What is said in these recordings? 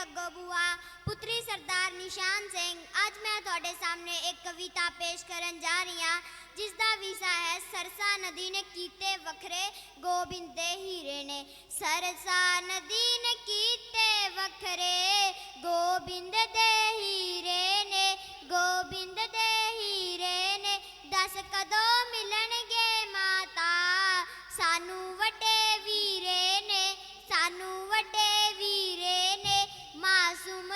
ਗੱਗੋ ਬੂਆ ਪੁੱਤਰੀ ਸਰਦਾਰ ਨਿਸ਼ਾਨ ਸਿੰਘ ਅੱਜ ਮੈਂ ਤੁਹਾਡੇ ਸਾਹਮਣੇ ਇੱਕ ਕਵਿਤਾ ਪੇਸ਼ ਕਰਨ ਜਾ ਰਹੀ ਹਾਂ ਜਿਸ ਦਾ ਵਿਸ਼ਾ ਹੈ ਸਰਸਾ ਨਦੀ ਨੇ ਕੀਤੇ ਵੱਖਰੇ ਗੋਬਿੰਦ ਦੇ ਹੀਰੇ ਨੇ ਸਰਸਾ ਨਦੀ ਨੇ ਕੀਤੇ ਵੱਖਰੇ ਗੋਬਿੰਦ ਦੇ ਹੀਰੇ ਨੇ ਗੋਬਿੰਦ ਦੇ ਹੀਰੇ ਨੇ ਦੱਸ ਕਦੋਂ ਮਿਲਣਗੇ ਮਾਤਾ ਸਾਨੂੰ ਵੱਡੇ ਵੀਰੇ ਨੇ ਸਾਨੂੰ ਵੱਡੇ ਵੀਰੇ ਨੇ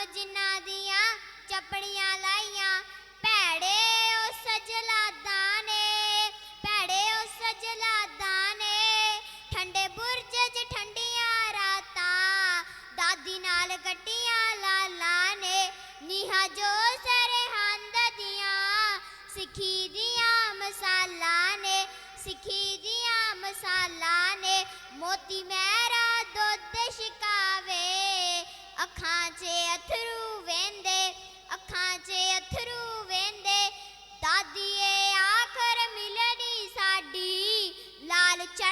ਮਾਸੂਮ ਜਿਨ੍ਹਾਂ ਦੀਆਂ ਚੱਪੜੀਆਂ ਲਾਈਆਂ, ਭੈੜੇ ਉਸ ਜਲਾਦਾਂ ਨੇ ਭੈੜੇ ਉਸ ਜਲਾਦਾਂ ਨੇ ਠੰਡੇ ਬੁਰਜ 'ਚ ਠੰਡੀਆਂ ਰਾਤਾਂ, ਦਾਦੀ ਨਾਲ ਕੱਟੀਆਂ ਲਾਲਾਂ ਨੇ ਨੀਹਾਂ ਜੋ ਸਰਹੰਦ ਦੀਆਂ, ਸਿੱਖੀ ਦੀਆਂ ਮਸਾਲਾ ਨੇ, ਸਿੱਖੀ ਦੀਆਂ ਮਸਾਲਾ ਨੇ, ਮੋਤੀ ਮੈਂ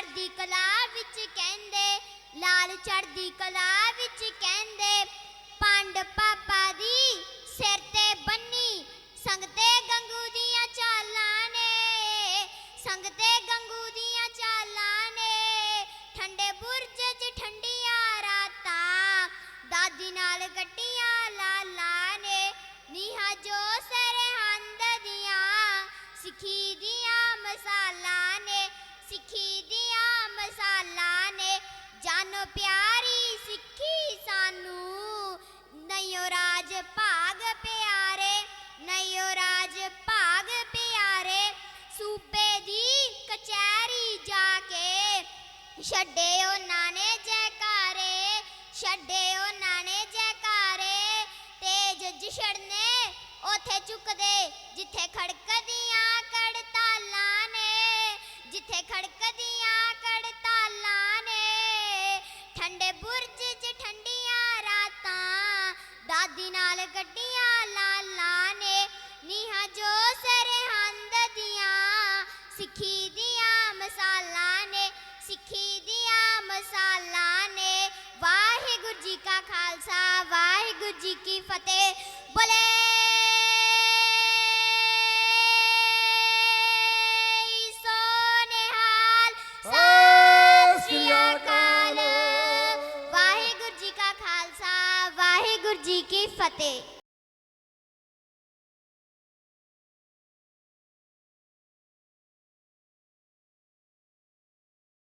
ਲਾਲ ਕਲਾ ਵਿੱਚ ਕਹਿੰਦੇ, ਲਾਲ ਚੜਦੀ ਕਲਾ ਵਿੱਚ ਕਹਿੰਦੇ, ਪੰਡ ਪਾਪਾ ਦੀ ਸਿਰ ਤੇ ਬੰਨੀ, ਸੰਗਤੇ ਗੰਗੂ ਦੀਆਂ ਚਾਲਾਂ ਨੇ, ਸੰਗਤੇ ਗੰਗੂ ਦੀਆਂ ਚਾਲਾਂ ਨੇ, ਠੰਡੇ ਬੁਰਜ 'ਚ ਠੰਡੀਆਂ ਰਾਤਾਂ, ਦਾਦੀ ਨਾਲ ਗੱਟੀਆਂ ਲਾਲਾਂ ਨੇ, ਨੀਹਾਂ ਜੋ ਸਰਹੰਦ ਦੀਆਂ, ਸਿੱਖੀ ਦੀਆਂ ਮਸਾਲਾ ਨੇ, ਸਿੱਖੀ ਪਿਆਰੀ ਸਿੱਖੀ ਸਾਨੂੰ। ਨਈਓ ਰਾਜ ਭਾਗ ਪਿਆਰੇ, ਨਈਓ ਰਾਜ ਭਾਗ ਪਿਆਰੇ। ਸੂਬੇ ਦੀ ਕਚਹਿਰੀ ਜਾ ਕੇ ਛੱਡੇ ਉਹਨਾਂ ਨੇ ਜੈਕਾਰੇ ਛੱਡੇ ਉਹਨਾਂ ਨੇ ਜੈਕਾਰੇ। ਤੇਜ ਜਿਛੜ ਨੇ ਉਥੇ ਚੁੱਕਦੇ, ਜਿੱਥੇ ਖੜਕ ਗੱਡੀਆਂ ਲਾਲਾਂ ਨੇ, ਨੀਹਾਂ ਜੋ ਸਰਹੰਦ ਦੀਆਂ, ਸਿੱਖੀ ਦੀਆਂ ਮਸਾਲਾਂ ਨੇ, ਸਿੱਖੀ ਦੀਆਂ ਮਸਾਲਾਂ ਨੇ। ਵਾਹਿਗੁਰੂ ਜੀ ਕਾ ਖਾਲਸਾ, ਵਾਹਿਗੁਰੂ ਜੀ ਕੀ ਫਤਿਹ। ਬੋਲੇ ਵਾਹਿਗੁਰੂ ਜੀ ਕੀ ਫਤਿਹ।